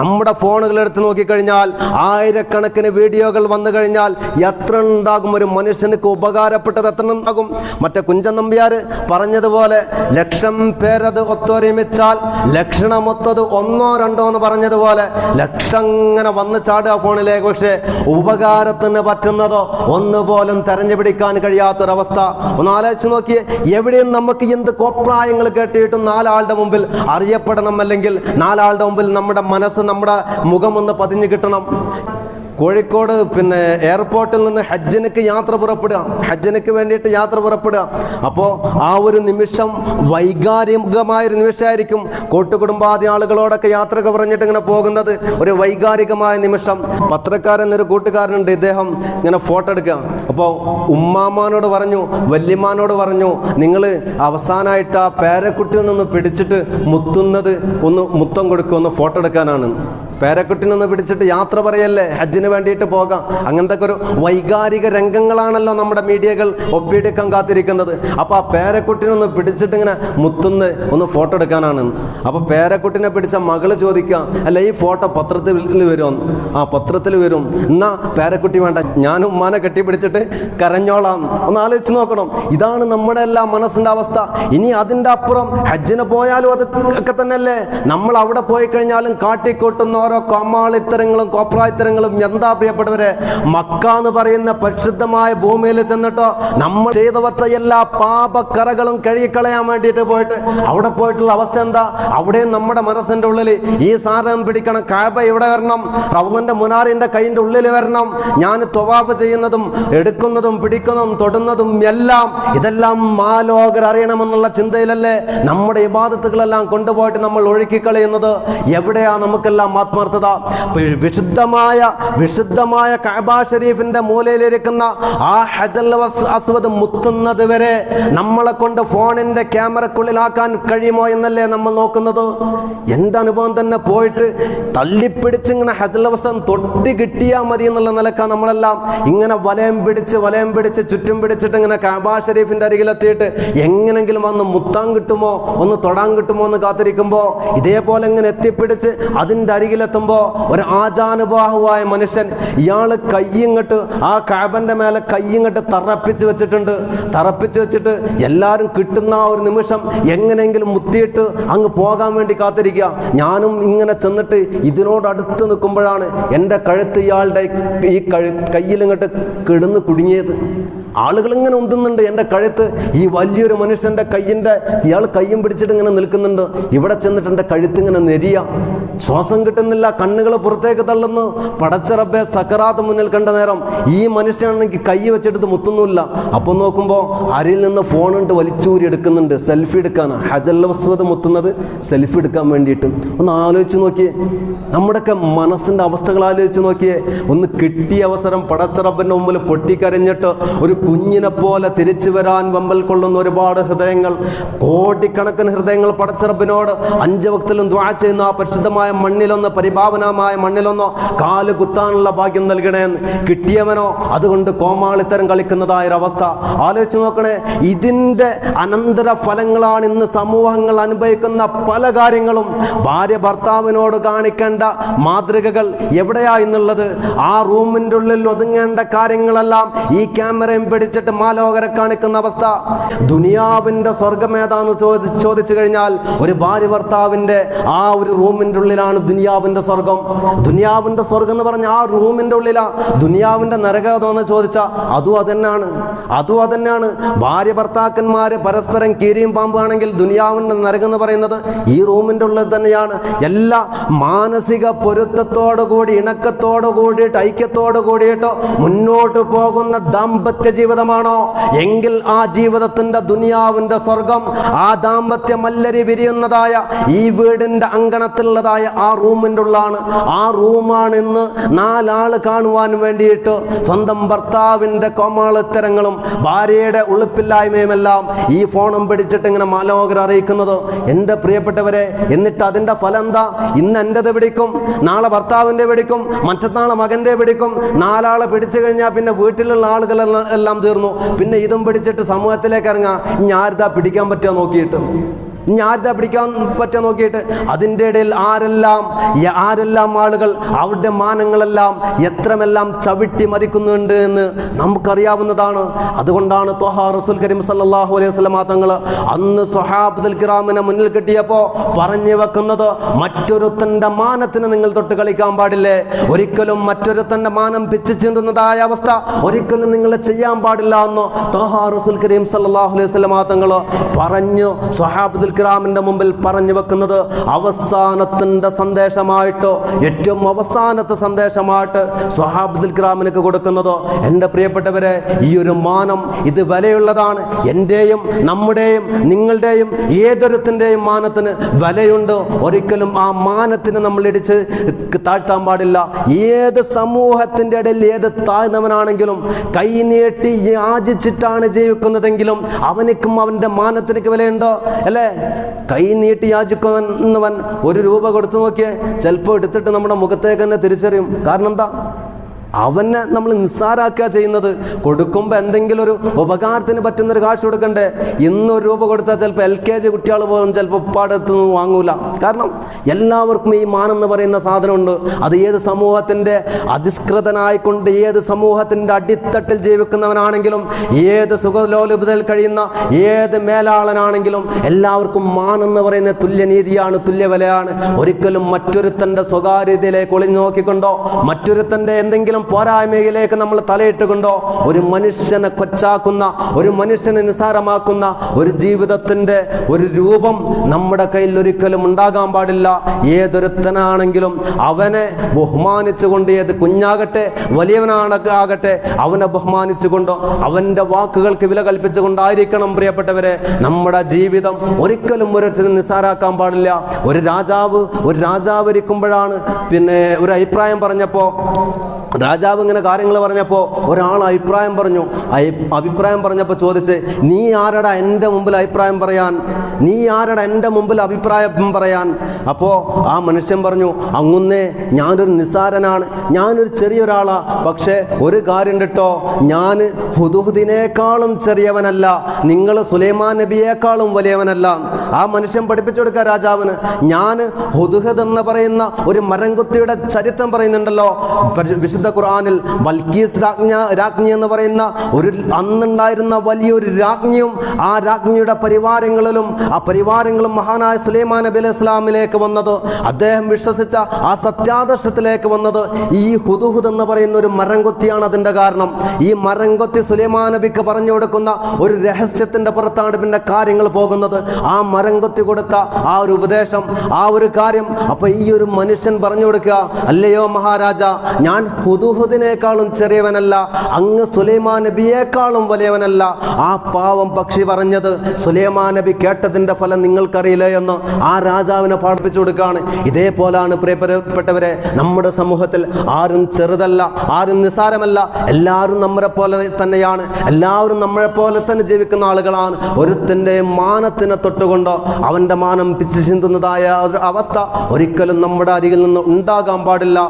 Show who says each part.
Speaker 1: നമ്മുടെ ഫോണുകൾ എടുത്ത് നോക്കിക്കഴിഞ്ഞാൽ ആയിരക്കണക്കിന് വീഡിയോകൾ വന്നു കഴിഞ്ഞാൽ എത്ര ഉണ്ടാകും ഒരു മനുഷ്യനക്ക് ഉപകാരപ്പെട്ടത് എത്ര ഉണ്ടാകും? മറ്റേ കുഞ്ചൻ നമ്പ്യാർ പറഞ്ഞതുപോലെ ലക്ഷം പേരത് ഒത്തൊരുമിച്ചാൽ ലക്ഷണമൊത്തത് ഒന്നോ രണ്ടോ എന്ന് പറഞ്ഞതുപോലെ ലക്ഷം ഇങ്ങനെ വന്ന് ചാടുക ഫോണിലേക്ക്. പക്ഷേ ഉപകാരത്തിന് പറ്റുന്നതോ ഒന്നുപോലും തെരഞ്ഞുപിടിക്കാൻ കഴിയാത്തൊരവസ്ഥ. ഒന്ന് ആലോചിച്ച് നോക്കിയേ എവിടെയും നമുക്ക് എന്ത് കോപ്രായങ്ങൾ കേട്ടിട്ടും നാലാളുടെ മുമ്പിൽ അറിയപ്പെടണം അല്ലെങ്കിൽ നാലാളുടെ മുമ്പിൽ നമ്മുടെ മനസ്സ് നമ്മുടെ മുഖം ഒന്ന് പതിഞ്ഞു കിട്ടണം. കോഴിക്കോട് പിന്നെ എയർപോർട്ടിൽ നിന്ന് ഹജ്ജിനക്ക് യാത്ര പുറപ്പെടുക. ഹജ്ജിനക്ക് വേണ്ടിയിട്ട് യാത്ര പുറപ്പെടുക. അപ്പോൾ ആ ഒരു നിമിഷം വൈകാരികമായൊരു നിമിഷമായിരിക്കും കൂട്ടുകുടുംബാദി ആളുകളോടൊക്കെ യാത്രയൊക്കെ പറഞ്ഞിട്ട് ഇങ്ങനെ പോകുന്നത്. ഒരു വൈകാരികമായ നിമിഷം. പത്രക്കാരൻ ഒരു കൂട്ടുകാരനുണ്ട്. ഇദ്ദേഹം ഇങ്ങനെ ഫോട്ടോ എടുക്കുക. അപ്പോൾ ഉമ്മാമാനോട് പറഞ്ഞു വല്യമാനോട് പറഞ്ഞു നിങ്ങൾ അവസാനമായിട്ട് ആ പേരക്കുട്ടിയിൽ നിന്ന് പിടിച്ചിട്ട് മുത്തുന്നത് ഒന്ന് മുത്തം കൊടുക്കുക ഒന്ന് ഫോട്ടോ എടുക്കാനാണ്. പേരക്കുട്ടിനൊന്ന് പിടിച്ചിട്ട് യാത്ര പറയല്ലേ ഹജ്ജിന് വേണ്ടിയിട്ട് പോകാം. അങ്ങനത്തെ ഒരു വൈകാരിക രംഗങ്ങളാണല്ലോ നമ്മുടെ മീഡിയകൾ ഒപ്പിയെടുക്കാൻ കാത്തിരിക്കുന്നത്. അപ്പോൾ ആ പേരക്കുട്ടിനൊന്ന് പിടിച്ചിട്ട് ഇങ്ങനെ മുത്തുന്ന് ഒന്ന് ഫോട്ടോ എടുക്കാനാണ്. അപ്പോൾ പേരക്കുട്ടിനെ പിടിച്ച മകൾ ചോദിക്കുക അല്ല ഈ ഫോട്ടോ പത്രത്തിൽ വരും. ആ പത്രത്തിൽ വരും. എന്നാ പേരക്കുട്ടി വേണ്ട ഞാൻ ഉമ്മാനെ കെട്ടിപ്പിടിച്ചിട്ട് കരഞ്ഞോളാം. ഒന്ന് ആലോചിച്ച് നോക്കണം. ഇതാണ് നമ്മുടെ എല്ലാ മനസ്സിന്റെ അവസ്ഥ. ഇനി അതിന്റെ അപ്പുറം ഹജ്ജിന് പോയാലും അത് ഒക്കെ തന്നെയല്ലേ? നമ്മൾ അവിടെ പോയി കഴിഞ്ഞാലും കാട്ടിക്കൂട്ടുന്ന ഓരോ കോമാളിത്തരങ്ങളും കോപ്രായത്തരങ്ങളും എന്താ പ്രിയപ്പെട്ടവരെ? മക്ക എന്ന് പറയുന്ന പരിശുദ്ധമായ ഭൂമിയിൽ ചെന്നിട്ടോ നമ്മൾ ചെയ്തു വച്ച എല്ലാ പാപക്കറകളും കഴുകിക്കളയാൻ വേണ്ടിയിട്ട് പോയിട്ട് അവിടെ പോയിട്ടുള്ള അവസ്ഥ എന്താ? അവിടെ നമ്മുടെ മനസ്സിന്റെ ഉള്ളിൽ ഈ സാധനം പിടിക്കണം കഴപ ഇവിടെ വരണം റൗലന്റെ മുനാറിന്റെ കൈയിന്റെ ഉള്ളിൽ വരണം ഞാൻ തൊവാഫ് ചെയ്യുന്നതും എടുക്കുന്നതും പിടിക്കുന്നതും തൊടുന്നതും എല്ലാം ഇതെല്ലാം മാലോകർ അറിയണമെന്നുള്ള ചിന്തയിലല്ലേ നമ്മുടെ ഇബാദത്തുകളെല്ലാം കൊണ്ടുപോയിട്ട് നമ്മൾ ഒഴുക്കിക്കളയുന്നത്? എവിടെയാ നമുക്കെല്ലാം ആത്മാർത്ഥത? വിശുദ്ധമായ വിശുദ്ധമായ കഅബ ഷരീഫിന്റെ മൂലയിലിരിക്കുന്ന ആ ഹജൽ അസ്വദ് മുത്തുന്നത് വരെ നമ്മളെ കൊണ്ട് ഫോണിന്റെ ക്യാമറക്കുള്ളിലാക്കാൻ കഴിയുമോ എന്നല്ലേ നമ്മൾ നോക്കുന്നത്? എന്റെ അനുഭവം തന്നെ പോയിട്ട് തള്ളിപ്പിടിച്ചിങ്ങനെ ഹജൽ വസം തൊട്ട് കിട്ടിയാൽ മതി എന്നുള്ള നിലക്കാണ് നമ്മളെല്ലാം ഇങ്ങനെ വലയം പിടിച്ച് വലയം പിടിച്ച് ചുറ്റും പിടിച്ചിട്ട് ഇങ്ങനെ കഅബ ഷരീഫിന്റെ അരികിലെത്തിയിട്ട് എങ്ങനെങ്കിലും വന്ന് മുത്താൻ കിട്ടുമോ ഒന്ന് തൊടാൻ കിട്ടുമോ എന്ന് കാത്തിരിക്കുമ്പോൾ ഇതേപോലെ ഇങ്ങനെ എത്തിപ്പിടിച്ച് അതിന്റെ അരികിലെത്തുമ്പോൾ ഒരു ആചാനുബാഹുവായ മനുഷ്യൻ ഇയാൾ കയ്യിങ്ങട്ട് ആ കാബന്റെ മേലെ കയ്യിങ്ങട്ട് തറപ്പിച്ച് വെച്ചിട്ടുണ്ട്. തറപ്പിച്ച് വെച്ചിട്ട് എല്ലാവരും കിട്ടുന്ന ആ ഒരു നിമിഷം എങ്ങനെയെങ്കിലും മുത്തിയിട്ട് അങ്ങ് പോകാൻ വേണ്ടി കാത്തിരിക്കുക. ഞാനും ഇങ്ങനെ ചെന്നിട്ട് ഇതിനോട് അടുത്ത് നിൽക്കുമ്പോഴാണ് എന്റെ കഴുത്ത് ഇയാളുടെ ഈ കഴു കയ്യിലിങ്ങോട്ട് കിടന്ന് കുടുങ്ങിയത്. ആളുകൾ ഇങ്ങനെ ഉന്തുന്നുണ്ട്. എന്റെ കഴുത്ത് ഈ വലിയൊരു മനുഷ്യന്റെ കയ്യിന്റെ ഇയാൾ കയ്യും പിടിച്ചിട്ട് ഇങ്ങനെ നിൽക്കുന്നുണ്ട്. ഇവിടെ ചെന്നിട്ട് എന്റെ കഴുത്ത് ഇങ്ങനെ നെരിയ. ശ്വാസം കിട്ടുന്നില്ല കണ്ണുകൾ പുറത്തേക്ക് തള്ളുന്നു. പടച്ചറബെ സക്കറാത്ത് മുന്നിൽ കണ്ട നേരം ഈ മനുഷ്യനാണെങ്കിൽ കൈ വെച്ചെടുത്ത് മുത്തുന്നില്ല അപ്പോൾ നോക്കുമ്പോൾ അരിൽ നിന്ന് ഫോണുണ്ട് വലിച്ചൂരി എടുക്കുന്നുണ്ട്. സെൽഫി എടുക്കാനാണ് ഹജൽ വസ്വത് മുത്തുന്നത് സെൽഫി എടുക്കാൻ വേണ്ടിയിട്ട്. ഒന്ന് ആലോചിച്ച് നോക്കിയേ. നമ്മുടെയൊക്കെ മനസ്സിന്റെ അവസ്ഥകൾ ആലോചിച്ച് നോക്കിയേ. ഒന്ന് കിട്ടിയ അവസരം പടച്ചറബിന്റെ മുമ്പിൽ പൊട്ടിക്കരഞ്ഞിട്ട് ഒരു കുഞ്ഞിനെ പോലെ തിരിച്ചു വരാൻ വമ്പൽ കൊള്ളുന്ന ഒരുപാട് ഹൃദയങ്ങൾ കോടിക്കണക്കിന് ഹൃദയങ്ങൾ പടച്ചറബിനോട് അഞ്ച് വക്തിലും ദ്വാ ചെയ്യുന്ന ആ പരിശുദ്ധമായ മണ്ണിലൊന്ന് പരിഭാവനമായ മണ്ണിലൊന്നോ കാൽ കുത്താനുള്ള ഭാഗ്യം നൽകണേന്ന് കിട്ടിയവനോ അതുകൊണ്ട് കോമാളിത്തരം കളിക്കുന്നതായ ഒരവസ്ഥ. ആലോചിച്ച് നോക്കണേ ഇതിന്റെ അനന്തര ഫലങ്ങളാണ് ഇന്ന് സമൂഹങ്ങൾ അനുഭവിക്കുന്ന പല കാര്യങ്ങളും. ഭാര്യ ഭർത്താവിനോട് കാണിക്കേണ്ട മാതൃകകൾ എവിടെയാ എന്നുള്ളത് ആ റൂമിന്റെ ഉള്ളിൽ ഒതുങ്ങേണ്ട കാര്യങ്ങളെല്ലാം ഈ ക്യാമറയും പിടിച്ചിട്ട് മാലോകരെ കാണിക്കുന്ന അവസ്ഥ. ദുനിയാവിന്റെ സ്വർഗം ഏതാന്ന് ചോദിച്ചു കഴിഞ്ഞാൽ ഒരു ഭാര്യ ഭർത്താവിന്റെ ആ ഒരു റൂമിന്റെ ഉള്ളിലാണ് ദുനിയാവിന്റെ സ്വർഗം. ദുനിയാവിന്റെ സ്വർഗം എന്ന് പറഞ്ഞ ആ റൂമിന്റെ ഉള്ളിലാ. ദുനിയാവിന്റെ നരകം ചോദിച്ചാൽ അതും അതന്നെയാണ് അതും അതന്നെയാണ് ഭാര്യ ഭർത്താക്കന്മാര് പരസ്പരം കീരിയും പാമ്പാണെങ്കിൽ ദുനിയാവിന്റെ നരകം എന്ന് പറയുന്നത് ഈ റൂമിന്റെ ഉള്ളിൽ തന്നെയാണ്. എല്ലാ മാനസിക പൊരുത്തത്തോടു കൂടി ഇണക്കത്തോടു കൂടിയിട്ട് ഐക്യത്തോടു കൂടിയിട്ടോ മുന്നോട്ട് പോകുന്ന ദാമ്പത്യ ജീവിതമാണോ? എങ്കിൽ ആ ജീവിതത്തിന്റെ ദുനിയാവിന്റെ സ്വർഗം ആ ദാമ്പത്യ മല്ലരി വിരിയുന്നതായ ഈ വീടിന്റെ അങ്കണത്തിലുള്ളതായ ആ റൂമിന്റെ ഉള്ളാണ് ആ റൂമാണ് ഇന്ന് നാലാൾ കാണുവാൻ വേണ്ടിയിട്ട് സ്വന്തം ഭർത്താവിന്റെ കോമാളത്തരങ്ങളും ഭാര്യയുടെ ഉളുപ്പില്ലായ്മയുമെല്ലാം ഈ ഫോണും പിടിച്ചിട്ട് ഇങ്ങനെ മാലോകർ അറിയിക്കുന്നത്. എന്റെ പ്രിയപ്പെട്ടവരെ എന്നിട്ട് അതിന്റെ ഫലം എന്താ? ഇന്ന് എന്റെത് പിടിക്കും നാളെ ഭർത്താവിന്റെ പിടിക്കും മറ്റന്നാളെ മകന്റെ പിടിക്കും. നാലാളെ പിടിച്ചു കഴിഞ്ഞാൽ പിന്നെ വീട്ടിലുള്ള ആളുകൾ എല്ലാം തീർന്നു. പിന്നെ ഇതും പിടിച്ചിട്ട് സമൂഹത്തിലേക്ക് ഇറങ്ങാം. ഇനി ആരുതാ പിടിക്കാൻ പറ്റുക നോക്കിയിട്ട്? ആരുടെ പിടിക്കാൻ പറ്റാൻ നോക്കിയിട്ട് അതിന്റെ ഇടയിൽ ആരെല്ലാം ആരെല്ലാം ആളുകൾ അവരുടെ മാനങ്ങളെല്ലാം എത്രമെല്ലാം ചവിട്ടി മതിക്കുന്നുണ്ട് എന്ന് നമുക്കറിയാവുന്നതാണ്. അതുകൊണ്ടാണ് ത്വഹാ റസുൽ കരീം സല്ലാഹു അലൈഹി സ്വലമാ തങ്ങൾ അന്ന് സൊഹാബ്ദുൽ കിറാമിനെ മുന്നിൽ കിട്ടിയപ്പോൾ പറഞ്ഞു വെക്കുന്നത് മറ്റൊരുത്തന്റെ മാനത്തിന് നിങ്ങൾ തൊട്ട് കളിക്കാൻ പാടില്ലേ? ഒരിക്കലും മറ്റൊരുത്തന്റെ മാനം പിച്ചു ചീന്തുന്നതായ അവസ്ഥ ഒരിക്കലും നിങ്ങൾ ചെയ്യാൻ പാടില്ല എന്ന് ത്വഹാ റസുൽ കരീം സല്ലാഹു അലൈഹി സ്വലമാ തങ്ങൾ പറഞ്ഞു. സ്വഹാബുൽ കിറാമിന്റെ മുമ്പിൽ പറഞ്ഞു വെക്കുന്നത് അവസാനത്തിന്റെ സന്ദേശമായിട്ടോ ഏറ്റവും അവസാനത്തെ സന്ദേശമായിട്ട് സ്വഹാബുൽ ഗ്രാമിനക്ക് കൊടുക്കുന്നതോ. എന്റെ പ്രിയപ്പെട്ടവരെ ഈ ഒരു മാനം ഇത് വിലയുള്ളതാണ്. എന്റെയും നമ്മുടെയും നിങ്ങളുടെയും ഏതൊരുത്തിന്റെയും മാനത്തിന് വിലയുണ്ട്. ഒരിക്കലും ആ മാനത്തിന് നമ്മൾ ഇടിച്ച് താഴ്ത്താൻ പാടില്ല. ഏത് സമൂഹത്തിന്റെ ഇടയിൽ ഏത് താഴ്ന്നവനാണെങ്കിലും കൈനീട്ടി യാചിച്ചിട്ടാണ് ജീവിക്കുന്നതെങ്കിലും അവനക്കും അവന്റെ മാനത്തിനൊക്കെ വിലയുണ്ടോ അല്ലേ? കൈ നീട്ടി യാചിക്കുന്നവൻ ഒരു രൂപ കൊടുത്തു നോക്കിയേ ചിലപ്പോൾ എടുത്തിട്ട് നമ്മുടെ മുഖത്തേക്ക് തന്നെ തിരിച്ചറിയും. കാരണം എന്താ? അവനെ നമ്മൾ നിസ്സാരാക്കുക ചെയ്യുന്നത്. കൊടുക്കുമ്പോൾ എന്തെങ്കിലും ഒരു ഉപകാരത്തിന് പറ്റുന്ന ഒരു കാശ് കൊടുക്കണ്ടേ? ഇന്നൊരു രൂപ കൊടുത്താൽ ചിലപ്പോൾ എൽ കെ ജി കുട്ടികൾ പോലും ചിലപ്പോൾ ഉപ്പാടത്ത് നിന്ന് വാങ്ങൂല. കാരണം എല്ലാവർക്കും ഈ മാനം എന്ന് പറയുന്ന സാധനമുണ്ട്. അത് ഏത് സമൂഹത്തിന്റെ അധിഷ്കൃതനായിക്കൊണ്ട് ഏത് സമൂഹത്തിന്റെ അടിത്തട്ടിൽ ജീവിക്കുന്നവനാണെങ്കിലും ഏത് സുഖലോലുപതയിൽ കഴിയുന്ന ഏത് മേലാളനാണെങ്കിലും എല്ലാവർക്കും മാനം എന്ന് പറയുന്ന തുല്യനീതിയാണ് തുല്യവിലയാണ്. ഒരിക്കലും മറ്റൊരുത്തന്റെ സ്വകാര്യതയിലേക്ക് ഒളിഞ്ഞു നോക്കിക്കൊണ്ടോ? മറ്റൊരുത്തന്റെ എന്തെങ്കിലും പോരായ്മയിലേക്ക് നമ്മൾ തലയിട്ടുകൊണ്ടോ? ഒരു മനുഷ്യനെ കൊച്ചാക്കുന്ന ഒരു മനുഷ്യനെ നിസ്സാരമാക്കുന്ന ഒരു ജീവിതത്തിന്റെ ഒരു രൂപം നമ്മുടെ കയ്യിൽ ഒരിക്കലും ഉണ്ടാകാൻ പാടില്ല. ഏതൊരുത്തനാണെങ്കിലും അവനെ ബഹുമാനിച്ചുകൊണ്ട് ഏത് കുഞ്ഞാകട്ടെ വലിയവനാണ് ആകട്ടെ അവനെ ബഹുമാനിച്ചുകൊണ്ടോ അവന്റെ വാക്കുകൾക്ക് വില കൽപ്പിച്ചുകൊണ്ടായിരിക്കണം പ്രിയപ്പെട്ടവരെ നമ്മുടെ ജീവിതം ഒരിക്കലും ഓരോരുത്തരും നിസ്സാരാക്കാൻ പാടില്ല. ഒരു രാജാവ് ഒരു രാജാവ് ഇരിക്കുമ്പോഴാണ് പിന്നെ ഒരു അഭിപ്രായം പറഞ്ഞപ്പോൾ രാജാവ് ഇങ്ങനെ കാര്യങ്ങൾ പറഞ്ഞപ്പോൾ ഒരാൾ അഭിപ്രായം പറഞ്ഞു. അഭിപ്രായം പറഞ്ഞപ്പോൾ ചോദിച്ച് നീ ആരടാ എന്റെ മുമ്പിൽ അഭിപ്രായം പറയാൻ? നീ ആരടാ എന്റെ മുമ്പിൽ അഭിപ്രായം പറയാൻ? അപ്പോൾ ആ മനുഷ്യൻ പറഞ്ഞു അങ്ങുന്നേ ഞാനൊരു നിസ്സാരനാണ്. ഞാനൊരു ചെറിയൊരാളാ. പക്ഷേ ഒരു കാര്യം കേട്ടോ ഞാൻ ഹുദുഹുദിനേക്കാളും ചെറിയവനല്ല. നിങ്ങൾ സുലൈമാൻ നബിയേക്കാളും വലിയവനല്ല. ആ മനുഷ്യൻ പഠിപ്പിച്ചു കൊടുക്കുക രാജാവിന്. ഞാൻ ഹുദുഹദ് എന്ന് പറയുന്ന ഒരു മരംകുത്തിയുടെ ചരിത്രം പറയുന്നുണ്ടല്ലോ. വിശുദ്ധ ഖുർആനിൽ ബൽക്കീസ് രാജ്ഞ രാജ്ഞി എന്ന് പറയുന്ന ഒരു അന്നുണ്ടായിരുന്ന വലിയൊരു രാജ്ഞിയും ആ രാജ്ഞിയുടെ പരിവാരങ്ങളിലും ആ പരിവാരങ്ങളും മഹാനായ സുലൈമാൻ നബി അലൈഹി ഇസ്ലാമിലേക്ക് വന്നത് അദ്ദേഹം വിശ്വസിച്ച ആ സത്യാദർശത്തിലേക്ക് വന്നത് ഈ ഹുദുഹുദ് എന്ന് പറയുന്ന ഒരു മരംകൊത്തിയാണ് അതിന്റെ കാരണം. ഈ മരംകൊത്തി സുലൈമാൻ നബിക്ക് പറഞ്ഞു കൊടുക്കുന്ന ഒരു രഹസ്യത്തിന്റെ പുറത്താണ് പിന്നെ കാര്യങ്ങൾ പോകുന്നത്. ആ മരംകൊത്തി കൊടുത്ത ആ ഒരു ഉപദേശം ആ ഒരു കാര്യം. അപ്പൊ ഈ ഒരു മനുഷ്യൻ പറഞ്ഞു കൊടുക്കുക അല്ലയോ മഹാരാജ ഞാൻ ഹുദുഹുദിനേക്കാളും ചെറിയവനല്ല അങ്ങ് സുലൈമാൻ നബിയേക്കാളും വലിയവനല്ല. ആ പാവം പക്ഷി പറഞ്ഞത് സുലൈമാൻ നബി കേട്ടതിന്റെ ഫലം നിങ്ങൾക്കറിയില്ലേ എന്ന് ആ രാജാവിനെ പാഠിപ്പിച്ചു കൊടുക്കുകയാണ്. ഇതേപോലാണ് പ്രിയപ്പെട്ടവരെ നമ്മുടെ സമൂഹത്തിൽ ആരും ചെറുതല്ല ആരും നിസ്സാരമല്ല. എല്ലാവരും നമ്മളെ പോലെ തന്നെയാണ്. എല്ലാവരും നമ്മളെ പോലെ തന്നെ ജീവിക്കുന്ന ആളുകളാണ്. ഒരുത്തിന്റെ മാനത്തിനെ തൊട്ടുകൊണ്ട് അവന്റെ മാനം പിച്ചു ചിന്തുന്നതായ അവസ്ഥ ഒരിക്കലും നമ്മുടെ അരികിൽ നിന്ന് ഉണ്ടാകാൻ പാടില്ല.